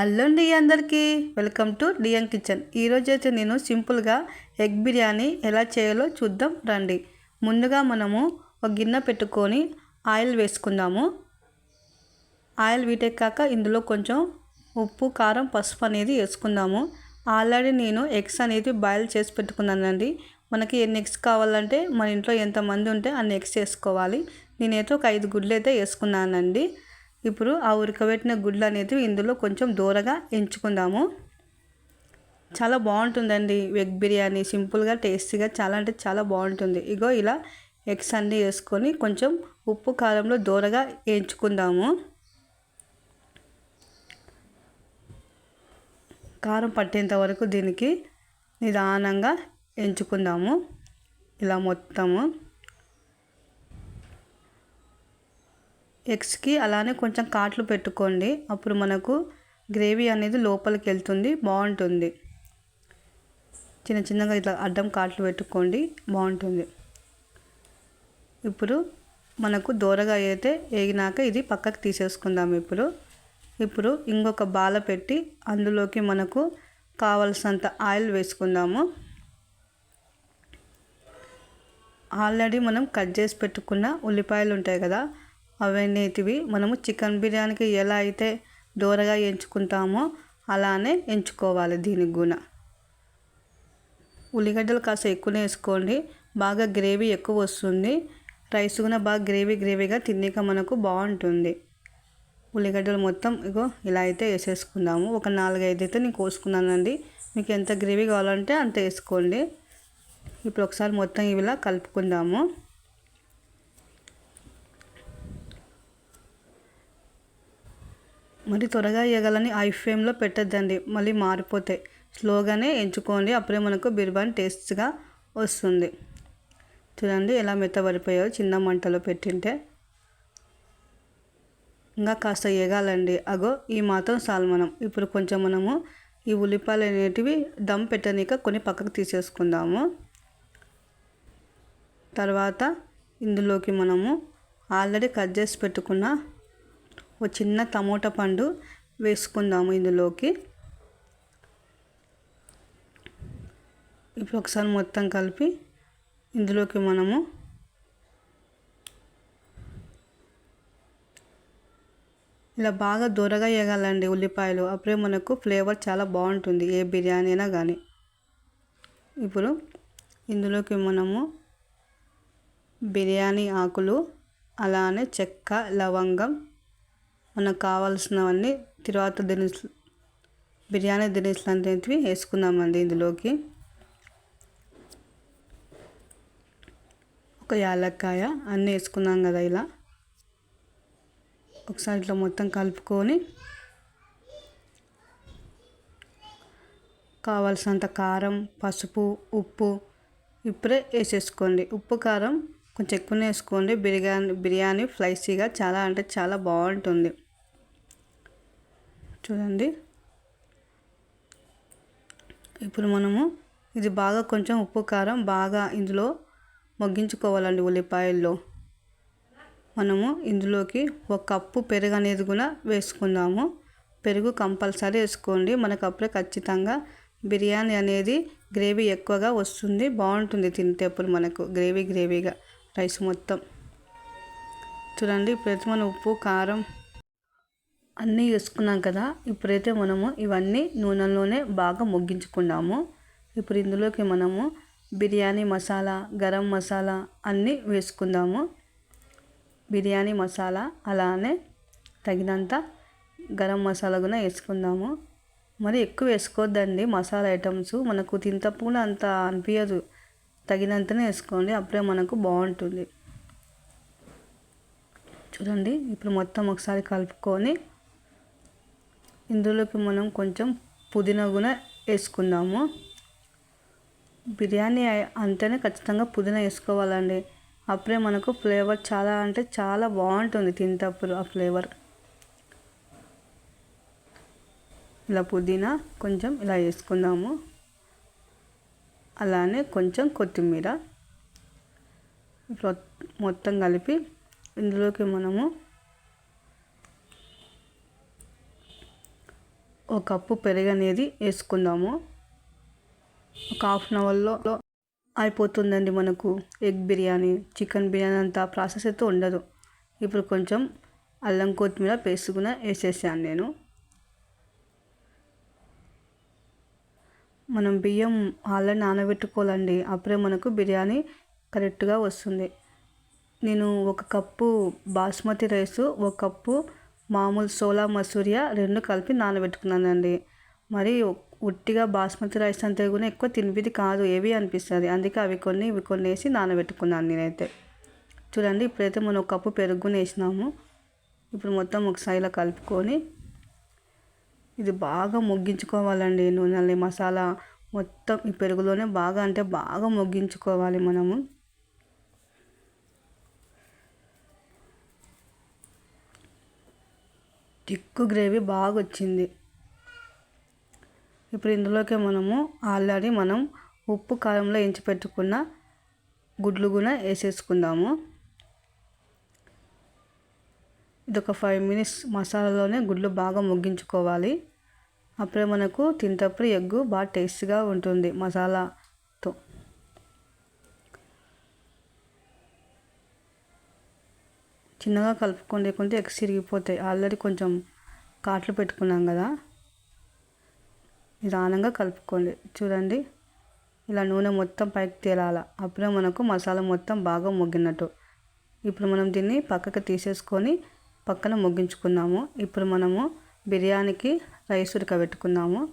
అల్లండి అందరికీ. Welcome to DN kitchen. ఈరోజు అయితే నేను సింపుల్గా ఎగ్ బిర్యానీ ఎలా చేయాలో చూద్దాం రండి. ముందుగా మనము ఒక గిన్నె పెట్టుకొని ఆయిల్ వేసుకుందాము. ఆయిల్ వీటెక్కాక ఇందులో కొంచెం ఉప్పు కారం పసుపు అనేది వేసుకుందాము. ఆల్రెడీ నేను ఎగ్స్ అనేది బాయిల్ చేసి పెట్టుకున్నానండి. మనకి ఎన్ని ఎగ్స్ కావాలంటే మన ఇంట్లో ఎంతమంది ఉంటే అన్ని ఎగ్స్ వేసుకోవాలి. నేనైతే ఒక ఐదు గుడ్లు అయితే వేసుకున్నానండి. ఇప్పుడు ఆ ఉడకబెట్టిన గుడ్లు అనేది ఇందులో కొంచెం దూరగా ఎంచుకుందాము. చాలా బాగుంటుందండి ఎగ్ బిర్యానీ. సింపుల్గా టేస్టీగా చాలా అంటే చాలా బాగుంటుంది. ఇగో ఇలా ఎగ్స్ అన్నీ వేసుకొని కొంచెం ఉప్పు కారంలో దూరగా వేయించుకుందాము కారం పట్టేంత వరకు దీనికి నిదానంగా ఎంచుకుందాము. ఇలా మొత్తము. ఎగ్స్కి అలానే కొంచెం కాట్లు పెట్టుకోండి. అప్పుడు మనకు గ్రేవీ అనేది లోపలికి వెళ్తుంది బాగుంటుంది. చిన్న చిన్నగా ఇట్లా అడ్డం కాట్లు పెట్టుకోండి బాగుంటుంది. ఇప్పుడు మనకు దూరగా అయితే వేగినాక ఇది పక్కకు తీసేసుకుందాం ఇప్పుడు. ఇప్పుడు ఇంకొక బాల పెట్టి అందులోకి మనకు కావలసినంత ఆయిల్ వేసుకుందాము. ఆల్రెడీ మనం కట్ చేసి పెట్టుకున్న ఉల్లిపాయలు ఉంటాయి కదా అవన్నిటివి మనము చికెన్ బిర్యానీకి ఎలా అయితే దూరగా ఎంచుకుంటామో అలానే ఎంచుకోవాలి దీనికి కూడా. ఉల్లిగడ్డలు కాస్త ఎక్కువనే వేసుకోండి. బాగా గ్రేవీ ఎక్కువ వస్తుంది. రైస్ కూడా బాగా గ్రేవీ గ్రేవీగా తిన్నాక మనకు బాగుంటుంది. ఉల్లిగడ్డలు మొత్తం ఇగో ఇలా అయితే వేసేసుకుందాము. ఒక నాలుగైదు అయితే నేను కోసుకున్నానండి. మీకు ఎంత గ్రేవీ కావాలంటే అంత వేసుకోండి. ఇప్పుడు ఒకసారి మొత్తం ఇవిలా కలుపుకుందాము. మరి త్వరగా వేయగలని ఐ ఫ్లేమ్లో పెట్టద్దండి మళ్ళీ మారిపోతాయి స్లోగానే ఎంచుకోండి అప్పుడే మనకు బిర్యానీ టేస్ట్గా వస్తుంది. చూడండి ఎలా మెత్తబడిపోయాయో చిన్న మంటలో పెట్టింటే. ఇంకా కాస్త ఎగాలండి. అగో ఈ మాత్రం సాల్మనం. ఇప్పుడు కొంచెం మనము ఈ ఉల్లిపాయలు అనేటివి దమ్ పెట్టనీక కొన్ని పక్కకు తీసేసుకుందాము. తర్వాత ఇందులోకి మనము ఆల్రెడీ కట్ చేసి పెట్టుకున్న ఒక చిన్న టమోటా పండు వేసుకుందాము ఇందులోకి. ఇప్పుడు ఒకసారి మొత్తం కలిపి ఇందులోకి మనము ఇలా బాగా దొరగా వేయగలండి ఉల్లిపాయలు. అప్పుడే మనకు ఫ్లేవర్ చాలా బాగుంటుంది ఏ బిర్యానీ అయినా కానీ ఇప్పుడు ఇందులోకి మనము బిర్యానీ ఆకులు అలానే చెక్క లవంగం మనకు కావాల్సినవన్నీ తర్వాత దినుసులు బిర్యానీ దినుసులు అనేవి వేసుకుందామండి ఇందులోకి. ఒక యాలక్కాయ అన్నీ వేసుకున్నాం కదా ఇలా. ఒకసారి ఇట్లా మొత్తం కలుపుకొని కావాల్సినంత కారం పసుపు ఉప్పు ఇప్పుడే వేసేసుకోండి. ఉప్పు కారం కొంచెం ఎక్కువనే వేసుకోండి. బిర్యానీ బిర్యానీ ఫ్లైసీగా చాలా అంటే చాలా బాగుంటుంది. చూడండి. ఇప్పుడు మనము ఇది బాగా కొంచెం ఉప్పు కారం బాగా ఇందులో మగ్గించుకోవాలండి ఉల్లిపాయల్లో. మనము ఇందులోకి ఒక కప్పు పెరుగు అనేది కూడా వేసుకుందాము. పెరుగు కంపల్సరీ వేసుకోండి. మనకు అప్పుడే ఖచ్చితంగా బిర్యానీ అనేది గ్రేవీ ఎక్కువగా వస్తుంది. బాగుంటుంది తింటేప్పుడు మనకు గ్రేవీ గ్రేవీగా రైస్ మొత్తం. చూడండి ప్రతి మన ఉప్పు కారం అన్నీ వేసుకున్నాం కదా ఇప్పుడైతే మనము ఇవన్నీ నూనెలోనే బాగా ముగ్గించుకున్నాము ఇప్పుడు ఇందులోకి మనము బిర్యానీ మసాలా గరం మసాలా అన్నీ వేసుకుందాము. బిర్యానీ మసాలా అలానే తగినంత గరం మసాలా కూడా వేసుకుందాము. మరి ఎక్కువ వేసుకోవద్దండి మసాలా ఐటమ్స్. మనకు తింటప్పుడు అంత అనిపించదు తగినంతనే వేసుకోండి అప్పుడే మనకు బాగుంటుంది. చూడండి ఇప్పుడు మొత్తం ఒకసారి కలుపుకొని ఇందులోకి మనం కొంచెం పుదీనా కూడా వేసుకుందాము. బిర్యానీ అంటేనే ఖచ్చితంగా పుదీనా వేసుకోవాలండి. అప్పుడే మనకు ఫ్లేవర్ చాలా అంటే చాలా బాగుంటుంది తింటప్పుడు ఆ ఫ్లేవర్. ఇలా పుదీనా కొంచెం ఇలా వేసుకుందాము. అలానే కొంచెం కొత్తిమీర. మొత్తం కలిపి ఇందులోకి మనము ఒక కప్పు పెరుగు అనేది వేసుకుందాము. ఒక హాఫ్ అన్ అవర్లో అయిపోతుందండి మనకు ఎగ్ బిర్యానీ. చికెన్ బిర్యానీ అంత ప్రాసెస్ అయితే ఉండదు. ఇప్పుడు కొంచెం అల్లం కొత్తిమీర పేస్ట్ కూడా వేసేసాను నేను. మనం బియ్యం ఆల్రెడీ నానబెట్టుకోవాలండి. అప్పుడే మనకు బిర్యానీ కరెక్ట్గా వస్తుంది. నేను ఒక కప్పు బాస్మతి రైస్ ఒక కప్పు మామూలు సోలా మసూరియా రెండు కలిపి నానబెట్టుకున్నానండి. మరి ఉట్టిగా బాస్మతి రైస్ అంతే కూడా ఎక్కువ తినిపిది కాదు ఏవి అనిపిస్తుంది. అందుకే అవి కొన్ని ఇవి కొన్ని వేసి నానబెట్టుకున్నాను నేనైతే. చూడండి ఇప్పుడైతే మనం ఒక కప్పు పెరుగుని వేసినాము. ఇప్పుడు మొత్తం ఒకసారి ఇలా కలుపుకొని ఇది బాగా మొగ్గించుకోవాలండి నూనె మసాలా మొత్తం ఈ పెరుగులోనే బాగా అంటే బాగా మొగ్గించుకోవాలి మనము. తిక్కు గ్రేవీ బాగా వచ్చింది ఇప్పుడు ఇందులోకి మనము ఆల్రెడీ మనం ఉప్పు కారంలో ఎంచి పెట్టుకున్న గుడ్లు కూడా వేసేసుకుందాము. ఇది ఒక ఫైవ్ మినిట్స్ మసాలాలోనే గుడ్లు బాగా ముగ్గించుకోవాలి. అప్పుడే మనకు తింటప్పుడు ఎగ్గు బాగా టేస్ట్గా ఉంటుంది. మసాలా చిన్నగా కలుపుకొని లేకుంటే ఎగ్స్ చిరిగిపోతాయి. ఆల్రెడీ కొంచెం కాట్లు పెట్టుకున్నాం కదా. నిదానంగా కలుపుకోండి. చూడండి. ఇలా నూనె మొత్తం పైకి తేలాల. అప్పుడే మనకు మసాలా మొత్తం బాగా మొగ్గినట్టు. ఇప్పుడు మనం దీన్ని పక్కకి తీసేసుకొని పక్కన మొగ్గించుకున్నాము ఇప్పుడు మనము బిర్యానీకి రైస్ ఉడకబెట్టుకున్నాము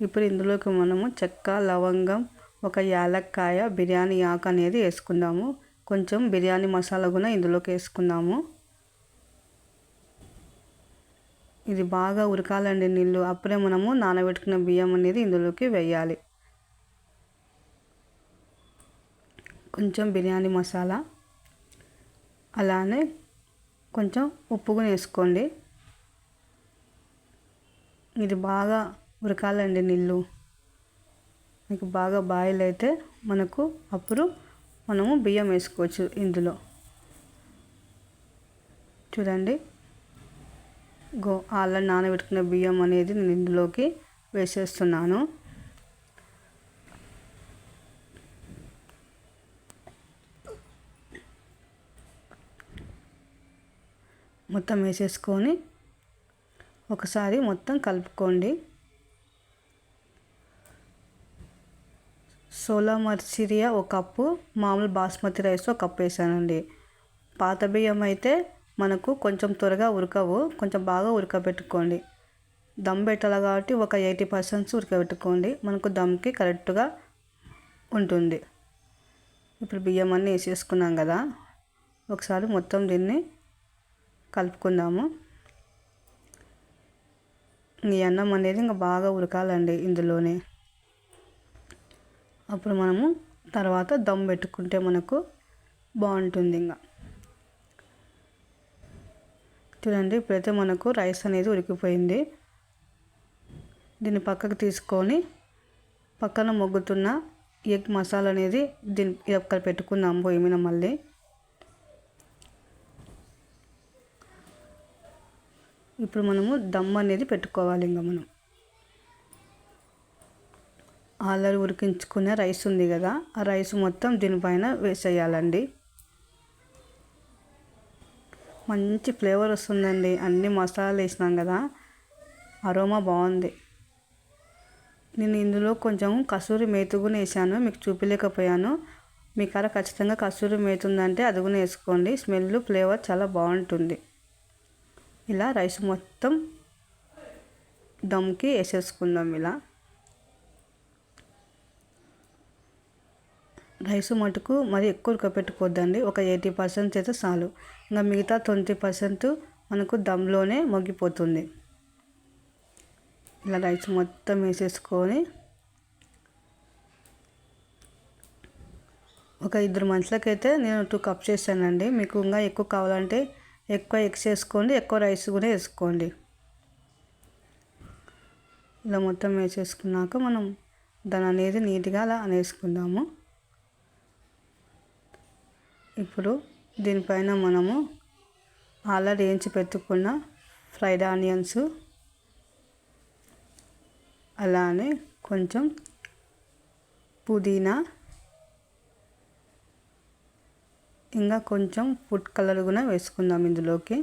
ఇప్పుడు ఇందులోకి మనము చెక్క లవంగం ఒక యాలక్కాయ బిర్యానీ ఆకు అనేది వేసుకుందాము. కొంచెం బిర్యానీ మసాలా కూడా ఇందులోకి వేసుకుందాము. ఇది బాగా ఉరకాలండి నీళ్ళు. అప్పుడే మనము నానబెట్టుకున్న బియ్యం అనేది ఇందులోకి వేయాలి. కొంచెం బిర్యానీ మసాలా. అలానే కొంచెం ఉప్పు కూడా వేసుకోండి. ఇది బాగా ఉరకాలండి నీళ్ళు. మీకు బాగా బాయిల్ అయితే మనకు అప్పుడు మనము బియ్యం వేసుకోవచ్చు ఇందులో. చూడండి. గో ఆల్రెడీ నానబెట్టుకున్న బియ్యం అనేది నేను ఇందులోకి వేసేస్తున్నాను. మొత్తం వేసేసుకొని ఒకసారి మొత్తం కలుపుకోండి. సోలా మర్చిరియా ఒక కప్పు మామూలు బాస్మతి రైస్ ఒక కప్పు వేసానండి. పాత బియ్యం అయితే మనకు కొంచెం త్వరగా ఉరకవు కొంచెం బాగా ఉరకబెట్టుకోండి. దమ్ పెట్టాలి కాబట్టి ఒక ఎయిటీ పర్సెంట్స్ ఉడకబెట్టుకోండి మనకు దమ్కి కరెక్ట్గా ఉంటుంది. ఇప్పుడు బియ్యం అన్నీ వేసేసుకున్నాం కదా. ఒకసారి మొత్తం దీన్ని కలుపుకుందాము. ఈ అన్నం అనేది ఇంకా బాగా ఉడకాలండి ఇందులోనే. అప్పుడు మనము తర్వాత దమ్ పెట్టుకుంటే మనకు బాగుంటుంది ఇంకా. చూడండి ఇప్పుడైతే మనకు రైస్ అనేది ఉడికిపోయింది. దీన్ని పక్కకు తీసుకొని పక్కన మొగ్గుతున్న ఎగ్ మసాలా అనేది దీని ఇక్కడ పెట్టుకుందాం పొయ్యి మీద మళ్ళీ. ఇప్పుడు మనము దమ్ అనేది పెట్టుకోవాలి ఇంకా మనం. ఆల్రెడీ ఉడికించుకునే రైస్ ఉంది కదా ఆ రైస్ మొత్తం దీనిపైన వేసేయాలండి. మంచి ఫ్లేవర్ వస్తుందండి అన్ని మసాలాలు వేసినాం కదా అరోమా బాగుంది. నేను ఇందులో కొంచెం కసూరి మేతి కూడా వేసాను మీకు చూపించలేకపోయాను మీ కాడ ఖచ్చితంగా కసూరి మేతి ఉందంటే అది కూడా వేసుకోండి స్మెల్ ఫ్లేవర్ చాలా బాగుంటుంది. ఇలా రైస్ మొత్తం దమ్కి వేసేసుకుందాం ఇలా. రైస్ మటుకు మరి ఎక్కువ ఉడకపెట్టుకోవద్దండి. ఒక ఎయిటీ పర్సెంట్ అయితే చాలు. ఇంకా మిగతా ట్వంటీ పర్సెంట్ మనకు దమ్లోనే మగ్గిపోతుంది. ఇలా రైస్ మొత్తం వేసేసుకొని ఒక ఇద్దరు మనుషులకైతే నేను టూ కప్స్ చేశానండి. మీకు ఇంకా ఎక్కువ కావాలంటే ఎక్కువ ఎగ్స్ వేసుకోండి ఎక్కువ రైస్ కూడా వేసుకోండి. ఇలా మొత్తం వేసేసుకున్నాక మనం దాని అనేది నీట్గా అలా అనేసుకుందాము. ఇప్పుడు దీనిపైన మనము ఆల్రెడీ వేయించి పెట్టుకున్న ఫ్రైడ్ ఆనియన్స్ అలానే కొంచెం పుదీనా ఇంకా కొంచెం ఫుడ్ కలర్ కూడా వేసుకుందాం ఇందులోకి.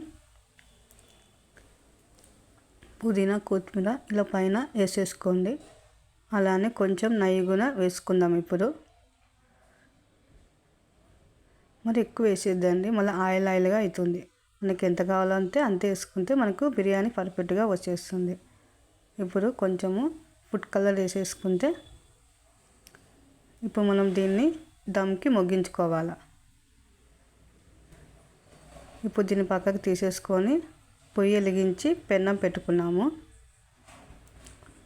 పుదీనా కొత్తిమీర ఇలా పైన వేసేసుకోండి. అలానే కొంచెం నెయ్యి కూడా వేసుకుందాం ఇప్పుడు. మరి ఎక్కువ వేసేద్దండి. మళ్ళీ ఆయిల్ ఆయిల్గా అవుతుంది మనకి ఎంత కావాలంటే అంతే వేసుకుంటే మనకు బిర్యానీ పర్ఫెక్ట్గా వచ్చేస్తుంది. ఇప్పుడు కొంచెము ఫుడ్ కలర్ వేసేసుకుంటే ఇప్పుడు మనం దీన్ని దమ్కి మొగ్గించుకోవాలి. ఇప్పుడు దీన్ని పక్కకు తీసేసుకొని పొయ్యి వెలిగించి పెన్నం పెట్టుకున్నాము.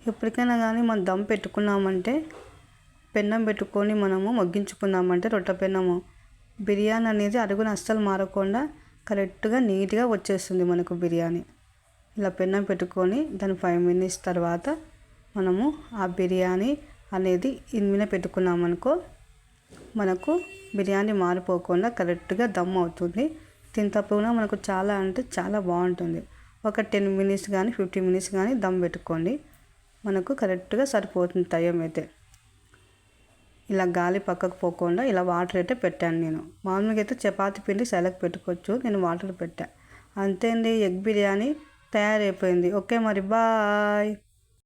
ఎప్పటికైనా కానీ మనం దమ్ పెట్టుకున్నామంటే పెన్నం పెట్టుకొని మనము మొగ్గించుకున్నామంటే రొట్టె పెన్నము బిర్యానీ అనేది అడుగున అస్సలు మారకుండా కరెక్ట్గా నీట్గా వచ్చేస్తుంది మనకు బిర్యానీ. ఇలా పెన్నం పెట్టుకొని దాని ఫైవ్ మినిట్స్ తర్వాత మనము ఆ బిర్యానీ అనేది ఇన్మిన పెట్టుకున్నామనుకో మనకు బిర్యానీ మారిపోకుండా కరెక్ట్గా దమ్ అవుతుంది. తింటప్పుడు మనకు చాలా అంటే చాలా బాగుంటుంది. ఒక టెన్ మినిట్స్ కానీ ఫిఫ్టీన్ మినిట్స్ కానీ దమ్ పెట్టుకోండి. మనకు కరెక్ట్గా సరిపోతుంది టైం అయితే. ఇలా గాలి పక్కకు పోకుండా ఇలా వాటర్ అయితే పెట్టాను నేను. మామూలుగా అయితే చపాతి పిండి సెలెక్ట్ పెట్టుకోవచ్చు నేను వాటర్ పెట్టాను అంతేంది ఎగ్ బిర్యానీ తయారైపోయింది. ఓకే మరి బాయ్.